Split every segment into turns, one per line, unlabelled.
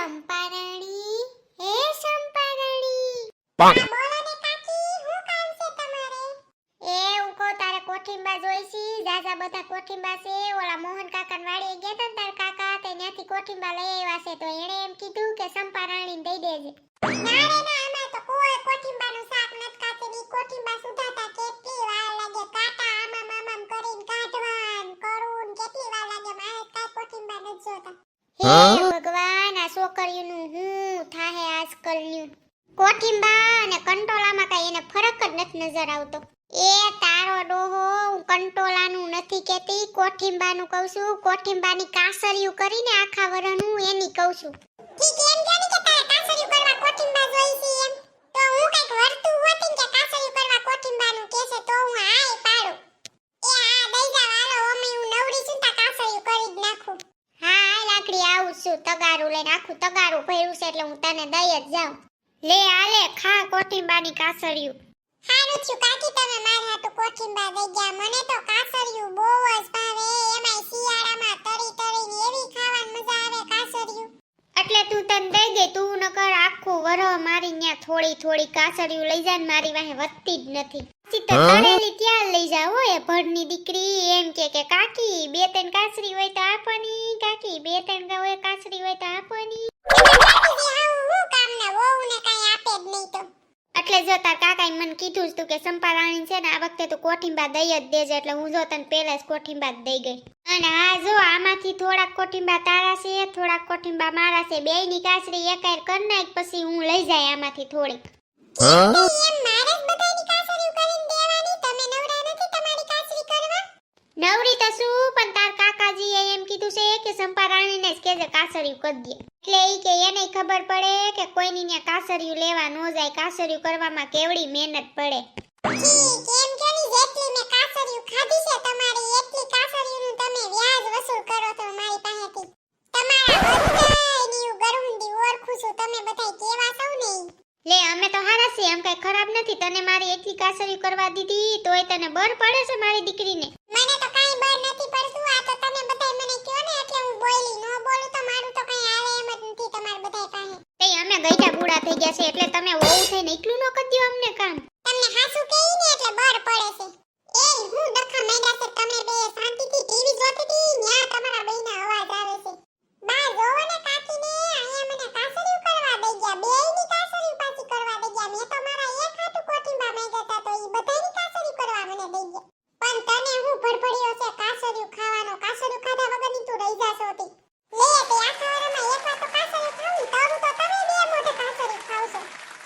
સંપારણી હે સંપારણી
bonk,
બોલો ને કાકી શું કામ છે તમારે એ હું કહું તારે કોઠીંબા જોઈશી જાજા બધા કોઠીંબા છે ઓલા મોહન કાકા વાડીએ ગયા તા ને તાર કાકા તે ત્યાંથી કોઠીંબા લઈ આવ્યા છે તો એણે એમ કીધું કે સંપારણી દઈ દેજે ના રે ના અમે તો કોઈ કોઠીંબાનું શાક નત ખાતી ની કોઠીંબા સુધાતા કેટલી વાર લાગે કાટા આમામ આમામ કરીને કાઢવાન કરું ને કેટલી વાર લાગે મારે કાઈ કોઠીંબા નથી જોતા હે
હા?
ભગવાન આ છોકરીઓનું હું થાહે આજકાલનું કોઠીંબા અને કંટોલામાં કઈ એને ફરક જ નથી નજર આવતો. એ તારો ડોહો હું કંટોલાનું નથી કેતી કોઠીંબાનું કહું છું. કોઠીંબાની કાસરિયું કરીને આખા વરણું એની કહું છું. ઠીક એમ કે કે તારે કાસરિયું કરવા કોઠીંબા જોઈ છે એમ. તો હું કંઈક વર્તું હોતી કે કાસરિયું કરવા કોઠીંબાનું તો હું હાય પાડું. એ આ દઈ જાવ હાલો અમે હું નવરી છું તા કાસરિયું કરી જ નાખું. હા લાકડી આવું છું તગારું લઈને આખું તગારું ભર્યું છે એટલે હું તને દઈ જ જાઉં. લે આલે ખા કોઠીંબાની કાસળિયું. હારું છું કાકી તમે મારા હાટુ કોઠીંબા દઈ ગયા. મને તો કાસળિયું બહુ જ ભાવે. એમાંય શિયાળામાં તરી તરીને એવી ખાવાની મજા આવે કાસળિયું. એટલે તું તન દઈ દે તું નકર આખું વરહ મારી ન્યા થોડી થોડી કાસળિયું લઈ જા મારી વાહે વધતી જ નથી. પછી તો તળેલી ત્યાં લઈ જાવ હો એ ભડની દીકરી એમ કે કે કાકી બે ત્રણ કાસરી હોય તો આપવાની કાકી બે ત્રણ ગા હોય કાસરી હોય તો આપવાની. જો તાર કાકાએ મને કીધું જ તું કે સંપારાણી છે ને આ વખતે તું કોઠીંબા દઈ જ દેજે એટલે હું જો તને પહેલા જ કોઠીંબા દઈ ગઈ. અને હા જો આમાંથી થોડાક કોઠીંબા તારા છે થોડાક કોઠીંબા મારા છે બેયની કાસરી એકાર કર નાખ પછી હું લઈ જાય આમાંથી થોડીક. નવરી તો શું પણ તાર કાકાજીએ એમ કીધું છે કે સંપારાણીને જ કેજે કાસરિયું કરી દે. એટલે એ કે એને ખબર પડે કે કોઈની ત્યાં કાસરિયું લેવા ન જાય કાસરિયું કરવામાં કેવડી મહેનત પડે. કેમ કે જેટલી મે કાસરિયું ખાધી છે તમારી એટલી કાસરિયુંનું તમે વ્યાજ વસૂલ કરો છો મારી પાસેથી તમારા બધાયની ગરુંડી ઓળખું છું તમે બધાય કેવા છો ને? લે અમે તો હારા છીએ એમ કઈ ખરાબ નથી તને મારી એટલી કાસરી કરવા દીધી તોય તને બર પડે છે મારી દીકરીને? મને તો કાઈ બર નથી પડતું આ તો તમે બધાય મને છે એટલે તમે વહુ થઈને એકલું ન કરી દ્યો અમને કામ તમને હાસુ કેઈ ને એટલે બર પડે છે એ હું ડખા માંડ્યા છે તમે બે શાંતિથી ટીવી જોતી હતી ન્યા તમારા બેયના અવાજ આવે છે બા જોવો ને કાકીને અહીંયા મને કાસરિયું કરવા દઈ ગયા બેયની કાસરિયું પાછી કરવા દઈ ગયા મેં તો મારા એક હાથું કોઠીંબા માંગ્યા હતા તો ઈ બધાયની કાસરિયું કરવા મને દઈ ગયા પણ તને હું ભડભડિયો છે કાસરિયું ખાવાનો કાસરિયું ખાધા વગરની તું રહી જાશો હતી લે તે આખા વરમાં એક વાર તો કાસરિયું ખાવું તારું તો તમે બે મોઢે કાસરિયું ખાવશો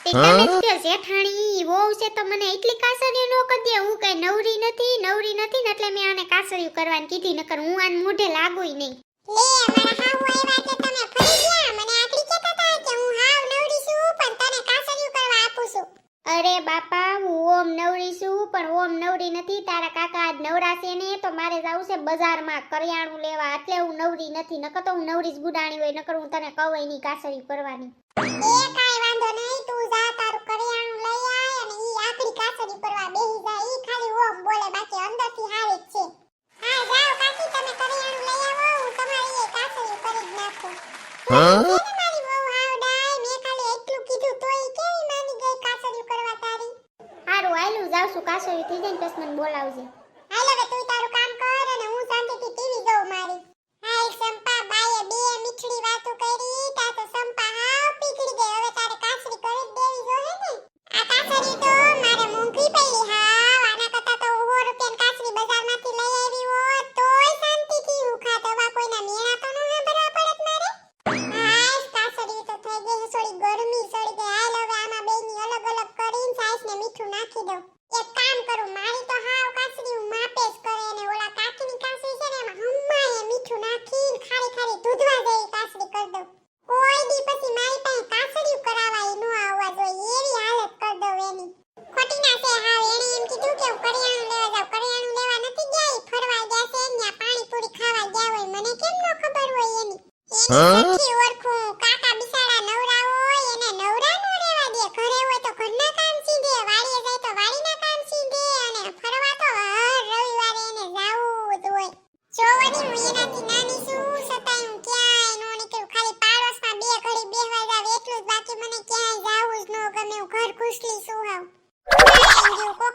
તે તમે જ કયો જેઠાણી વહુ છે તો મને એટલી કાસરિયું નો કરી હું કઈ નવરી નથી નવરી નથી ને એટલે મેં આને કાસરિયું કરવાની કીધી નકર હું આને મોઢે લાગુય નહીં. લે મારા હાવ આવ્યા કે તમે ફરી ગયા? મને આકડી કહેતા હતા કે હું હાવ નવરી છું પણ તને કાસરિયું કરવા આપું છું. અરે બાપા હું ઓમ નવરી છું પણ ઓમ નવરી નથી. તારા કાકા આજ નવરાશે ને તો મારે જવું છે બજારમાં કરિયાણું લેવા. એટલે હું નવરી નથી નકર તો હું નવરી જ ગુડાણી હોય નકર હું તને કહું ની કાસરી કરવાની. એ કાઈ વાંધો નહીં તું જા તારું કરિયાણું લઈ આય અને ઈ આકડી કાસરી કરવા બેહી જાય ઈ ખાલી ઓમ બોલે બાકી અંદરથી હારી જ છે હા જાઓ કાકી તમે કરિયાણું લઈ આવો હું તમારી એ કાસરી કરી જ નાખું
Huh?
કાસરિયું કરવા તારી? હારું, આયલું જાઉં છું, કાસરિયું થઈ જાય ને પછી મને બોલાવજે. મીઠું નાખી દઉં. એક કામ કરું, મારી તો હાવ કાસરી હું માપે જ કરે અને ઓલા કાકીની કાસરી છે ને એમાં હમ્માએ મીઠું નાખીને ખારી ખારી દૂધવા જેવી કાસરી કરી દઉં. કોઈ દી પછી મારી પાસે કાસરીયું કરાવાય ન આવવા જોઈએ એવી હાલત કરી દઉં એની. ખોટી ના છે હાવ, એણે એમ કીધું કે હું કરિયાણું લેવા જાઉં. કરિયાણું લેવા નથી ગયા, ઈ ફરવા ગયા છે, ત્યાં પાણીપુરી ખાવા ગયા હોય. મને કેમ ન ખબર હોય એની? એની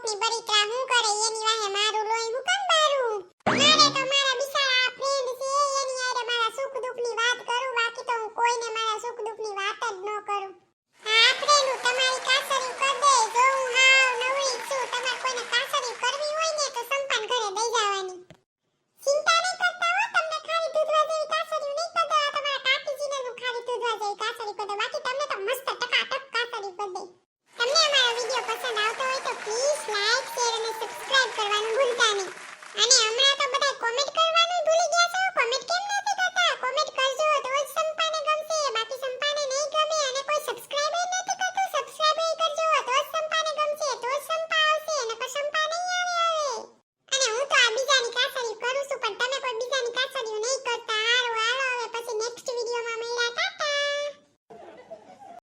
ની બરીતરા હું કરે એની વાહે મારું લોહી હું કામ